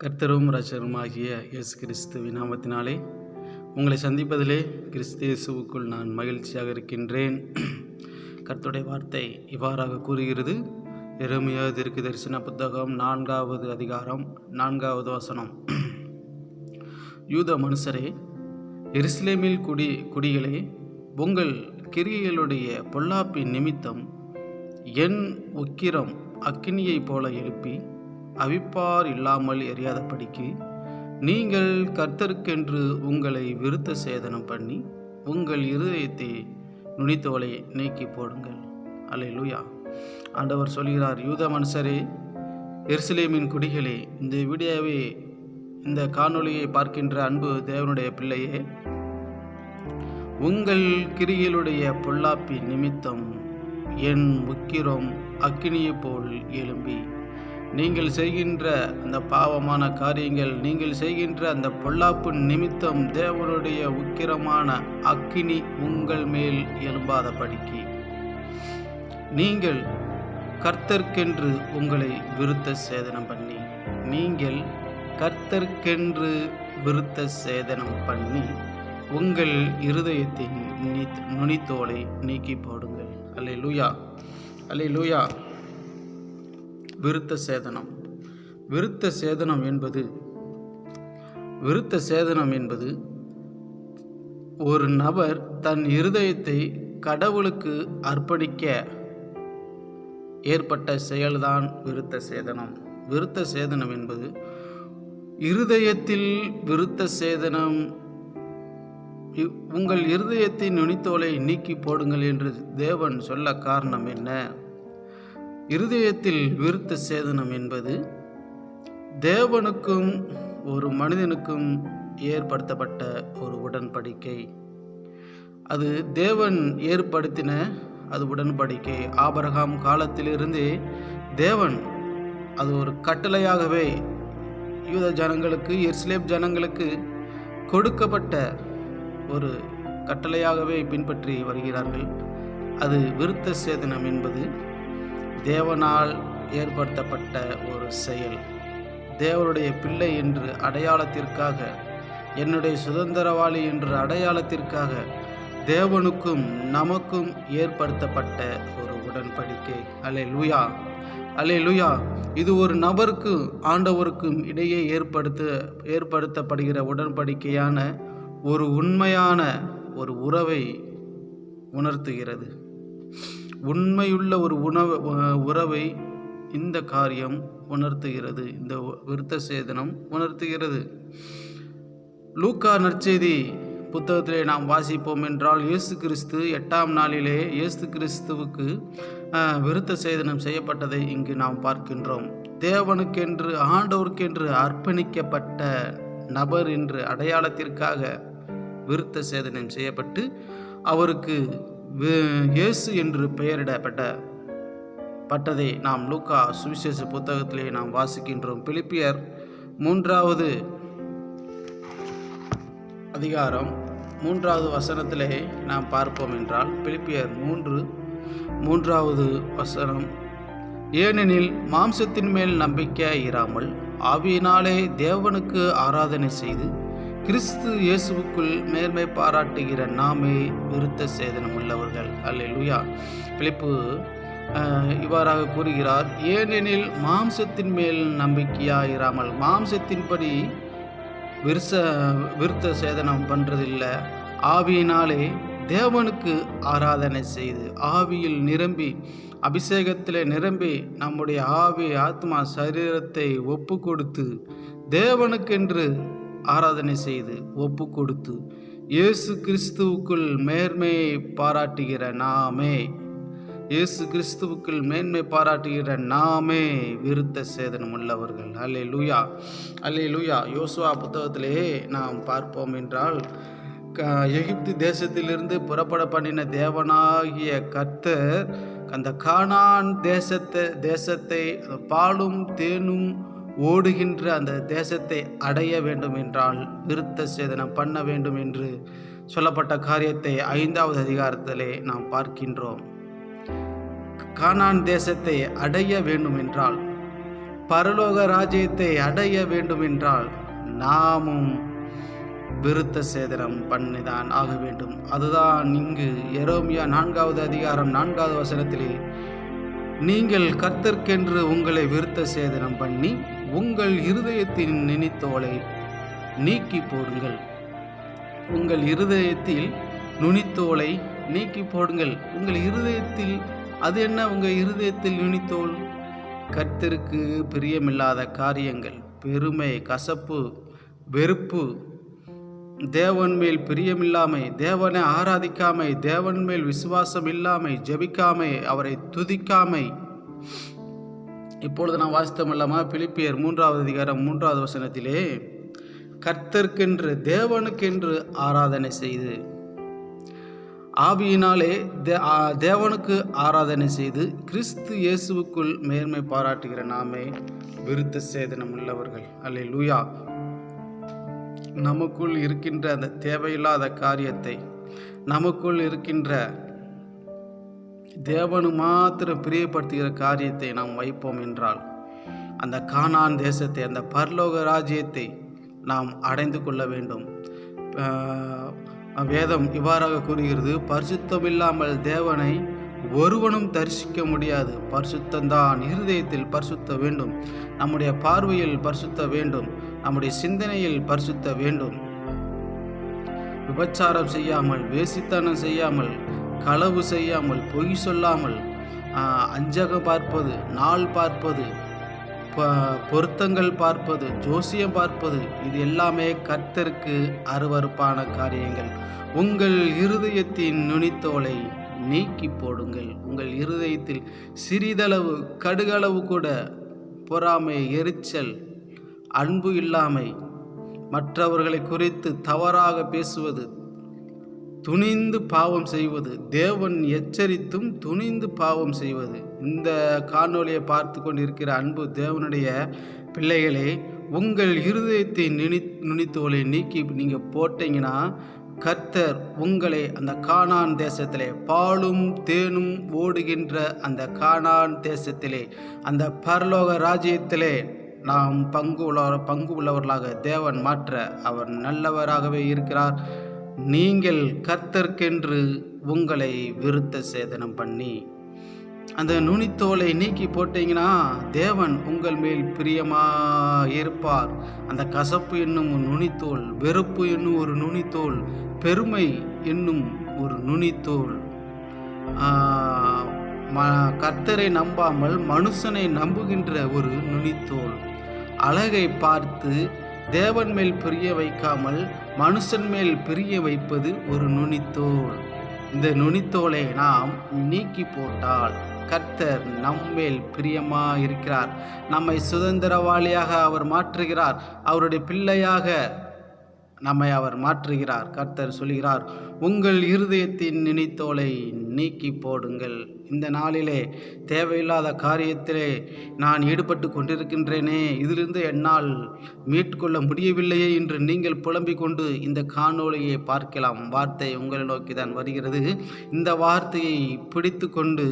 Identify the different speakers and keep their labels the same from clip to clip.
Speaker 1: கர்த்தரும் ரச்சருமாகிய இயேசு கிறிஸ்துவின் நாமத்தினாலே உங்களை சந்திப்பதிலே கிறிஸ்து இயேசுவுக்குள் நான் மகிழ்ச்சியாக இருக்கின்றேன். கர்த்தருடைய வார்த்தை இவ்வாறாக கூறுகிறது. எருமையா திருக்கு தரிசன புத்தகம் நான்காவது அதிகாரம் நான்காவது வசனம். யூத மனுஷரே எருசலேமில் குடி குடிகளே உங்கள் கிரியைகளுடைய பொல்லாப்பின் நிமித்தம் என் உக்கிரம் அக்கினியைப் போல எழுப்பி அவிப்பார் இல்லாமல் எரியாதபடிக்கு நீங்கள் கர்த்தருக்கென்று உங்களை விருத்த சேதனம் பண்ணி உங்கள் இருதயத்தை நுனித்தோலை நீக்கி போடுங்கள். அல்ல லூயா ஆண்டவர் சொல்கிறார் யூத மனுஷரே எருசலேமின் குடிகளே இந்த வீடியோவை இந்த காணொளியை பார்க்கின்ற அன்பு தேவனுடைய பிள்ளையே உங்கள் கிரிகளுடைய பொல்லாப்பி நிமித்தம் என் உக்கிரம் அக்கினியைப் போல் எழும்பி நீங்கள் செய்கின்ற அந்த பாவமான காரியங்கள் நீங்கள் செய்கின்ற அந்த பொல்லாப்பு நிமித்தம் தேவனுடைய உக்கிரமான அக்கினி உங்கள் மேல் எழும்பாதபடிக்கு. நீங்கள் கர்த்தர்க்கென்று உங்களை விருத்த சேதனம் பண்ணி நீங்கள் கர்த்தர்க்கென்று விருத்த சேதனம் பண்ணி உங்கள் இருதயத்தின் நுனித்தோலை நீக்கி போடுங்கள். அல்லே லூயா அல்லே லூயா விருத்த சேதனம். விருத்த சேதனம் என்பது விருத்த சேதனம் என்பது ஒரு நபர் தன் இருதயத்தை கடவுளுக்கு அர்ப்பணிக்க ஏற்பட்ட செயல்தான் விருத்த சேதனம். விருத்த சேதனம் என்பது இருதயத்தில் விருத்த சேதனம். இ- உங்கள் இருதயத்தின் நுனித்தோலை நீக்கி போடுங்கள் என்று தேவன் சொல்ல காரணம் என்ன? இருதயத்தில் விருத்த சேதனம் என்பது தேவனுக்கும் ஒரு மனிதனுக்கும் ஏற்படுத்தப்பட்ட ஒரு உடன்படிக்கை. அது தேவன் ஏற்படுத்தின அது உடன்படிக்கை. ஆபரகாம் காலத்திலிருந்தே தேவன் அது ஒரு கட்டளையாகவே யூத ஜனங்களுக்கு எர்ஸ்லேப் ஜனங்களுக்கு கொடுக்கப்பட்ட ஒரு கட்டளையாகவே பின்பற்றி வருகிறார்கள். அது விருத்த சேதனம் என்பது தேவனால் ஏற்படுத்தப்பட்ட ஒரு செயல். தேவனுடைய பிள்ளை என்று அடையாளத்திற்காக என்னுடைய சுதந்திரவாளி என்ற அடையாளத்திற்காக தேவனுக்கும் நமக்கும் ஏற்படுத்தப்பட்ட ஒரு உடன்படிக்கை. அலே லூயா அலே லூயா இது ஒரு நபருக்கு ஆண்டவருக்கும் இடையே ஏற்படுத்த ஏற்படுத்தப்படுகிற உடன்படிக்கையான ஒரு உண்மையான ஒரு உறவை உணர்த்துகிறது. உண்மையுள்ள ஒரு உணவு உறவை இந்த காரியம் உணர்த்துகிறது. இந்த விருத்த சேதனம் உணர்த்துகிறது. லூக்கா நற்செய்தி புத்தகத்திலே நாம் வாசிப்போம் என்றால் இயேசு கிறிஸ்து எட்டாம் நாளிலே இயேசு கிறிஸ்துவுக்கு விருத்த சேதனம் செய்யப்பட்டதை இங்கு நாம் பார்க்கின்றோம். தேவனுக்கென்று ஆண்டவருக்கென்று அர்ப்பணிக்கப்பட்ட நபர் என்று அடையாளத்திற்காக விருத்த சேதனம் செய்யப்பட்டு அவருக்கு இயேசு என்று பெயரிடப்பட்ட பட்டதை நாம் லூக்கா சுவிசேஷ புத்தகத்திலே நாம் வாசிக்கின்றோம். பிலிப்பியர் மூன்றாவது அதிகாரம் மூன்றாவது வசனத்திலே நாம் பார்ப்போம் என்றால் பிலிப்பியர் மூன்று மூன்றாவது வசனம் ஏனெனில் மாம்சத்தின் மேல் நம்பிக்கை இராமல் ஆவியினாலே தேவனுக்கு ஆராதனை செய்து கிறிஸ்து இயேசுவுக்குள் மேன்மை பாராட்டுகிற நாமே விருத்த சேதனம் உள்ளவர்கள் அல்ல பிலிப்பு அஹ், இவ்வாறாக கூறுகிறார் ஏனெனில் மாம்சத்தின் மேல் நம்பிக்கையாயிராமல் மாம்சத்தின்படி விருச விருத்த சேதனம் பண்ணுறதில்ல ஆவியினாலே தேவனுக்கு ஆராதனை செய்து ஆவியில் நிரம்பி அபிஷேகத்தில் நிரம்பி நம்முடைய ஆவி ஆத்மா சரீரத்தை ஒப்பு கொடுத்து தேவனுக்கென்று ஆராதனை செய்து ஒப்பு கொடுத்து இயேசு கிறிஸ்துவுக்குள் மேன்மையை பாராட்டுகிற நாமே. இயேசு கிறிஸ்துவுக்குள் மேன்மை பாராட்டுகிற நாமே விருத்த சேதனம் உள்ளவர்கள். அல்லே லூயா அல்லே லூயா யோசுவா புத்தகத்திலே நாம் பார்ப்போம் என்றால் க- எகிப்து தேசத்திலிருந்து புறப்பட பண்ணின தேவனாகிய கர்த்தர் அந்த கானான் தேசத்தை தேசத்தை அந்த பாலும் தேனும் ஓடுகின்ற அந்த தேசத்தை அடைய வேண்டும் என்றால் விருத்த சேதனம் பண்ண வேண்டும் என்று சொல்லப்பட்ட காரியத்தை ஐந்தாவது அதிகாரத்திலே நாம் பார்க்கின்றோம். கானான் தேசத்தை அடைய வேண்டும் என்றால் பரலோக ராஜ்யத்தை அடைய வேண்டும் என்றால் நாமும் விருத்த சேதனம் பண்ணிதான் ஆக வேண்டும். அதுதான் இங்கு எரோமியா நான்காவது அதிகாரம் நான்காவது வசனத்திலே நீங்கள் கர்த்தர்க்கென்று உங்களை விருத்த சேதனம் பண்ணி உங்கள் இருதயத்தின் நினைத்தோலை நீக்கி போடுங்கள். உங்கள் இருதயத்தில் நுனித்தோலை நீக்கி போடுங்கள். உங்கள் இருதயத்தில் அது என்ன? உங்கள் இருதயத்தில் நுனித்தோல். கர்த்தருக்கு பிரியமில்லாத காரியங்கள். பெருமை கசப்பு வெறுப்பு. தேவன் மேல் பிரியமில்லாமை தேவனை ஆராதிக்காமை தேவன் மேல் விசுவாசம் இல்லாமை ஜெபிக்காமை அவரை துதிக்காமை. இப்பொழுது நான் வாசித்தோம் இல்லாமல் பிலிப்பியர் மூன்றாவது அதிகாரம் மூன்றாவது வசனத்திலே கர்த்தர்க்கென்று தேவனுக்கென்று ஆராதனை செய்து ஆவியினாலே தே- தேவனுக்கு ஆராதனை செய்து கிறிஸ்து இயேசுவுக்குள் மேன்மை பாராட்டுகிற நாமே விருத்த சேதனம் உள்ளவர்கள். அல்ல லூயா நமக்குள் இருக்கின்ற அந்த தேவையில்லாத காரியத்தை நமக்குள் இருக்கின்ற தேவனு மாத்திரம் பிரியப்படுத்துகிற காரியத்தை நாம் வைப்போம் என்றால் அந்த கானான் தேசத்தை அந்த பரலோக ராஜ்யத்தை நாம் அடைந்து கொள்ள வேண்டும். வேதம் இவ்வாறாக கூறுகிறது பரிசுத்தம் இல்லாமல் தேவனை ஒருவனும் தரிசிக்க முடியாது. பரிசுத்தந்தான் இருதயத்தில் பரிசுத்த வேண்டும். நம்முடைய பார்வையில் பரிசுத்த வேண்டும். நம்முடைய சிந்தனையில் பரிசுத்த வேண்டும். விபச்சாரம் செய்யாமல் வேசித்தனம் செய்யாமல் களவு செய்யாமல் பொய் சொல்லாமல் அஞ்சக அஞ்சகம் பார்ப்பது நாள் பார்ப்பது ப- பொருத்தங்கள் பார்ப்பது ஜோசியம் பார்ப்பது இது எல்லாமே கர்த்தருக்கு அருவருப்பான காரியங்கள். உங்கள் இருதயத்தின் நுனித்தோலை நீக்கி போடுங்கள். உங்கள் இருதயத்தில் சிறிதளவு கடுகளவு கூட பொறாமை எரிச்சல் அன்பு இல்லாமை மற்றவர்களை குறித்து தவறாக பேசுவது துணிந்து பாவம் செய்வது. தேவன் எச்சரித்தும் துணிந்து பாவம் செய்வது. இந்த காணொளியை பார்த்து கொண்டிருக்கிற அன்பு தேவனுடைய பிள்ளைகளே உங்கள் இருதயத்தை நினை நுனித்தோலை நீக்கி நீங்கள் போட்டீங்கன்னா கர்த்தர் உங்களை அந்த கானான் தேசத்திலே பாலும் தேனும் ஓடுகின்ற அந்த கானான் தேசத்திலே அந்த பரலோக ராஜ்யத்திலே நாம் பங்கு உள்ள பங்கு உள்ளவர்களாக தேவன் மாற்ற அவர் நல்லவராகவே இருக்கிறார். நீங்கள் கர்த்தர்க்கென்று உங்களை விருத்த சேதனம் பண்ணி அந்த நுனித்தோலை நீக்கி போட்டீங்கன்னா தேவன் உங்கள் மேல் பிரியமாக இருப்பார். அந்த கசப்பு என்னும் ஒரு நுனித்தோல் வெறுப்பு என்னும் ஒரு நுனித்தோல் பெருமை என்னும் ஒரு நுனித்தோல். ம- கர்த்தரை நம்பாமல் மனுஷனை நம்புகின்ற ஒரு நுனித்தோல். அழகை பார்த்து தேவன் மேல் பிரிய வைக்காமல் மனுஷன் மேல் பிரிய வைப்பது ஒரு நுனித்தோல். இந்த நுனித்தோலை நாம் நீக்கி போட்டால் கர்த்தர் நம்மேல் பிரியமா இருக்கிறார் நம்மை சுதந்திரவாளியாக அவர் மாற்றுகிறார். அவருடைய பிள்ளையாக நம்மை அவர் மாற்றுகிறார். கர்த்தர் சொல்கிறார் உங்கள் இருதயத்தின் நினைத்தோலை நீக்கி போடுங்கள். இந்த நாளிலே தேவையில்லாத காரியத்திலே நான் ஈடுபட்டு கொண்டிருக்கின்றேனே. இதிலிருந்து என்னால் மீட்கொள்ள முடியவில்லையே என்று நீங்கள் புலம்பிக் கொண்டு இந்த காணொளியை பார்க்கலாம். வார்த்தை உங்களை நோக்கி தான் வருகிறது. இந்த வார்த்தையை பிடித்து கொண்டு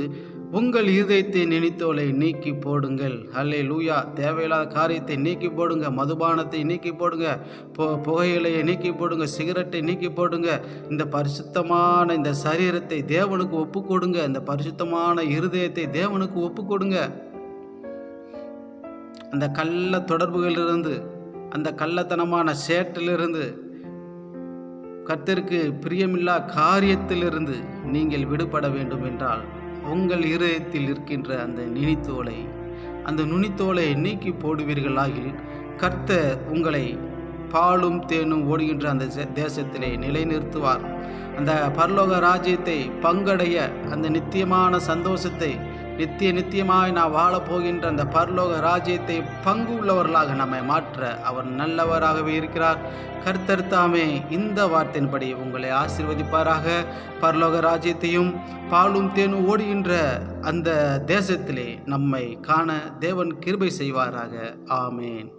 Speaker 1: உங்கள் இருதயத்தை நினைத்தோலை நீக்கி போடுங்கள். ஹல்லே லூயா தேவையில்லாத காரியத்தை நீக்கி போடுங்க. மதுபானத்தை நீக்கி போடுங்க. பு புகையிலையை நீக்கி போடுங்க. சிகரெட்டை நீக்கி போடுங்க. இந்த பரிசுத்தமான இந்த சரீரத்தை தேவனுக்கு ஒப்பு கொடுங்க. இந்த பரிசுத்தமான இருதயத்தை தேவனுக்கு ஒப்பு கொடுங்க. அந்த கள்ள தொடர்புகளிலிருந்து அந்த கள்ளத்தனமான சேட்டிலிருந்து கர்த்தருக்கு பிரியமில்லா காரியத்திலிருந்து நீங்கள் விடுபட வேண்டும் என்றால் உங்கள் இருதயத்தில் இருக்கின்ற அந்த நுனித்தோலை அந்த நுனித்தோலை நீக்கி போடுவீர்களாகில் கர்த்த உங்களை பாலும் தேனும் ஓடுகின்ற அந்த தேசத்திலே நிலைநிறுத்துவார். அந்த பரலோக ராஜ்யத்தை பங்கடைய அந்த நித்தியமான சந்தோஷத்தை நித்திய நித்தியமாய் நான் வாழப் போகின்ற அந்த பரலோக ராஜ்யத்தை பங்கு உள்ளவர்களாக நம்மை மாற்ற அவர் நல்லவராகவே இருக்கிறார். கர்த்தருத்தாமே இந்த வார்த்தையின்படி உங்களை ஆசீர்வதிப்பாராக. பரலோக ராஜ்யத்தையும் பாலும் தேனும் ஓடுகின்ற அந்த தேசத்திலே நம்மை காண தேவன் கிருபை செய்வாராக. ஆமேன்.